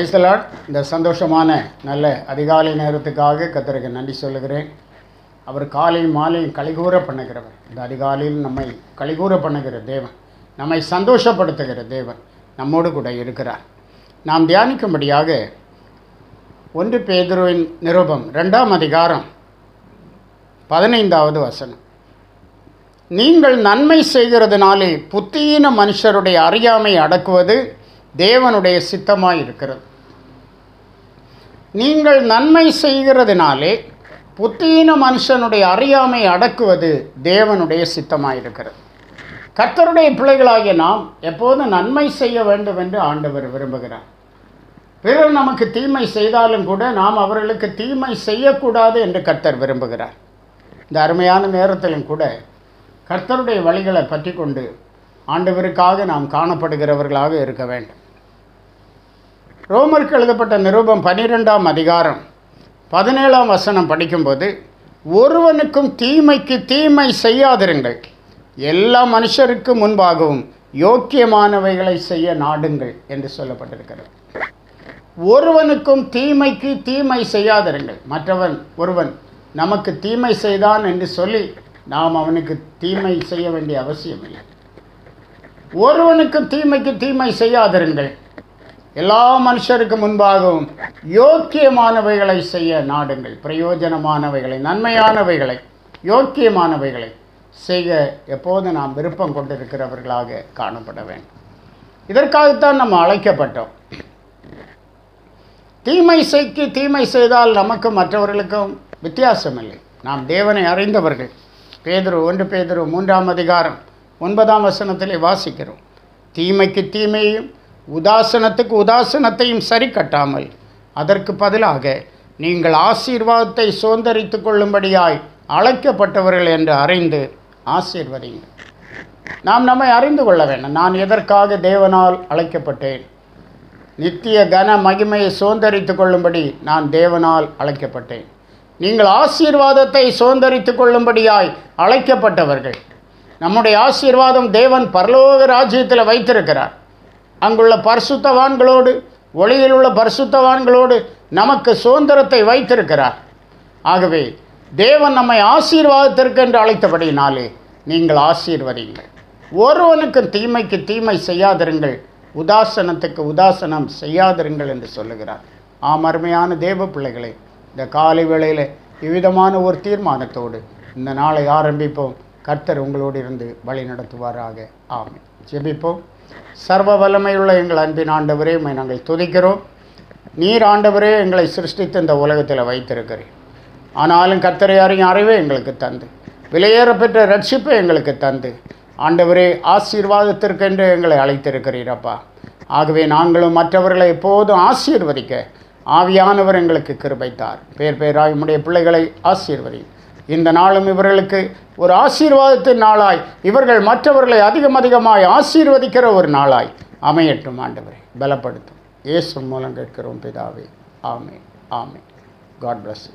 Praise the Lord இந்த சந்தோஷமான நல்ல அதிகாலை நேரத்துக்காக கத்தருக்கு நன்றி சொல்லுகிறேன். அவர் காலையும் மாலையும் கலிகூற பண்ணுகிறவர். இந்த அதிகாலையில் நம்மை கலிகூற பண்ணுகிற தேவன் நம்மை சந்தோஷப்படுத்துகிற தேவன் நம்மோடு கூட இருக்கிறார். நாம் தியானிக்கும்படியாக ஒன்று பேதுருவின் நிருபம் ரெண்டாம் அதிகாரம் பதினைந்தாவது வசனம். நீங்கள் நன்மை செய்கிறதுனாலே புத்தியீன மனுஷருடைய அறியாமை அடக்குவது தேவனுடைய சித்தமாய் இருக்கிறது நீங்கள் நன்மை செய்கிறதுனாலே புத்தீன மனுஷனுடைய அறியாமை அடக்குவது தேவனுடைய சித்தமாக இருக்கிறது கர்த்தருடைய பிள்ளைகளாகிய நாம் எப்போதும் நன்மை செய்ய வேண்டும் என்று ஆண்டவர் விரும்புகிறார். பிறர் நமக்கு தீமை செய்தாலும் கூட நாம் அவர்களுக்கு தீமை செய்யக்கூடாது என்று கர்த்தர் விரும்புகிறார். இந்த அருமையான நேரத்திலும் கூட கர்த்தருடைய வழிகளை பற்றி கொண்டு ஆண்டவருக்காக நாம் காணப்படுகிறவர்களாக இருக்க வேண்டும். ரோமருக்கு எழுதப்பட்ட நிருபம் பனிரெண்டாம் அதிகாரம் பதினேழாம் வசனம் படிக்கும்போது ஒருவனுக்கும் தீமைக்கு தீமை செய்யாதிருங்கள். எல்லா மனுஷருக்கும் முன்பாகவும் யோக்கியமானவைகளை செய்ய நாடுங்கள் என்று சொல்லப்பட்டிருக்கிறது. ஒருவனுக்கும் தீமைக்கு தீமை செய்யாதிருங்கள். மற்றவன் ஒருவன் நமக்கு தீமை செய்தான் என்று சொல்லி நாம் அவனுக்கு தீமை செய்ய வேண்டிய அவசியம் இல்லை ஒருவனுக்கும் தீமைக்கு தீமை செய்யாதிருங்கள். எல்லா மனுஷருக்கு முன்பாகவும் யோக்கியமானவைகளை செய்ய நாடுங்கள். பிரயோஜனமானவைகளை நன்மையானவைகளை யோக்கியமானவைகளை செய்ய எப்போது நாம் விருப்பம் கொண்டிருக்கிறவர்களாக காணப்பட வேண்டும். இதற்காகத்தான் நம்ம அழைக்கப்பட்டோம். தீமை செய்க்கு தீமை செய்தால் நமக்கும் மற்றவர்களுக்கும் வித்தியாசம் இல்லை நாம் தேவனை அறிந்தவர்கள். பேதுரு ஒன்று பேதுரு மூன்றாம் அதிகாரம் ஒன்பதாம் வசனத்திலே வாசிக்கிறோம். தீமைக்கு தீமையும் உதாசனத்துக்கு உதாசனத்தையும் சரி கட்டாமல் அதற்கு பதிலாக நீங்கள் ஆசீர்வாதத்தை சுதந்திரித்து கொள்ளும்படியாய் அழைக்கப்பட்டவர்கள் என்று அறிந்து ஆசீர்வதிங்க நாம் நம்மை அறிந்து கொள்ள வேண்டும். நான் எதற்காக தேவனால் அழைக்கப்பட்டேன்? நித்திய கன மகிமையை சுதந்திரித்து கொள்ளும்படி நான் தேவனால் அழைக்கப்பட்டேன். நீங்கள் ஆசீர்வாதத்தை சுதந்திரித்து கொள்ளும்படியாய் அழைக்கப்பட்டவர்கள். நம்முடைய ஆசீர்வாதம் தேவன் பரலோக ராஜ்யத்தில் வைத்திருக்கிறார். அங்குள்ள பரிசுத்தவான்களோடு ஒளியில் உள்ள பரிசுத்தவான்களோடு நமக்கு சுதந்திரத்தை வைத்திருக்கிறார். ஆகவே தேவன் நம்மை ஆசீர்வாதத்திற்கு என்று அழைத்தபடினாலே நீங்கள் ஆசீர்வதிங்கள் ஒருவனுக்கு தீமைக்கு தீமை செய்யாதிருங்கள் உதாசனத்துக்கு உதாசனம் செய்யாதிருங்கள் என்று சொல்லுகிறார். ஆம் அருமையான தேவ பிள்ளைகளே இந்த காலை வேளையில் இவ்விதமான ஒரு தீர்மானத்தோடு இந்த நாளை ஆரம்பிப்போம். கர்த்தர் உங்களோடு இருந்து வழி நடத்துவாராக. ஆமை ஜெபிப்போம். சர்வ வல்லமையுள்ள எங்கள் அன்பின் ஆண்டவரே உண்மை நாங்கள் துதிக்கிறோம். நீர் ஆண்டவரே எங்களை சிருஷ்டித்து இந்த உலகத்தில் வைத்திருக்கிறேன் ஆனாலும் கர்த்தரை அறியும் அறிவே எங்களுக்கு தந்து. விலையேற பெற்ற ரட்சிப்பை எங்களுக்கு தந்து. ஆண்டவரே ஆசீர்வாதத்திற்கென்று எங்களை அழைத்திருக்கிறீரப்பா ஆகவே நாங்களும் மற்றவர்களை எப்போதும் ஆசீர்வதிக்க ஆவியானவர் எங்களுக்கு கிருபைத்தார் பேர் பேராய் உடைய பிள்ளைகளை ஆசீர்வதி இந்த நாளும் இவர்களுக்கு ஒரு ஆசீர்வாதத்தின் நாளாய். இவர்கள் மற்றவர்களை அதிகம் அதிகமாய் ஆசீர்வதிக்கிற ஒரு நாளாய். அமையட்டும் ஆண்டவரை. பலப்படுத்தும். இயேசு மூலம் கேட்கிறோம் பிதாவே. ஆமே ஆமே காட் பிளஸ்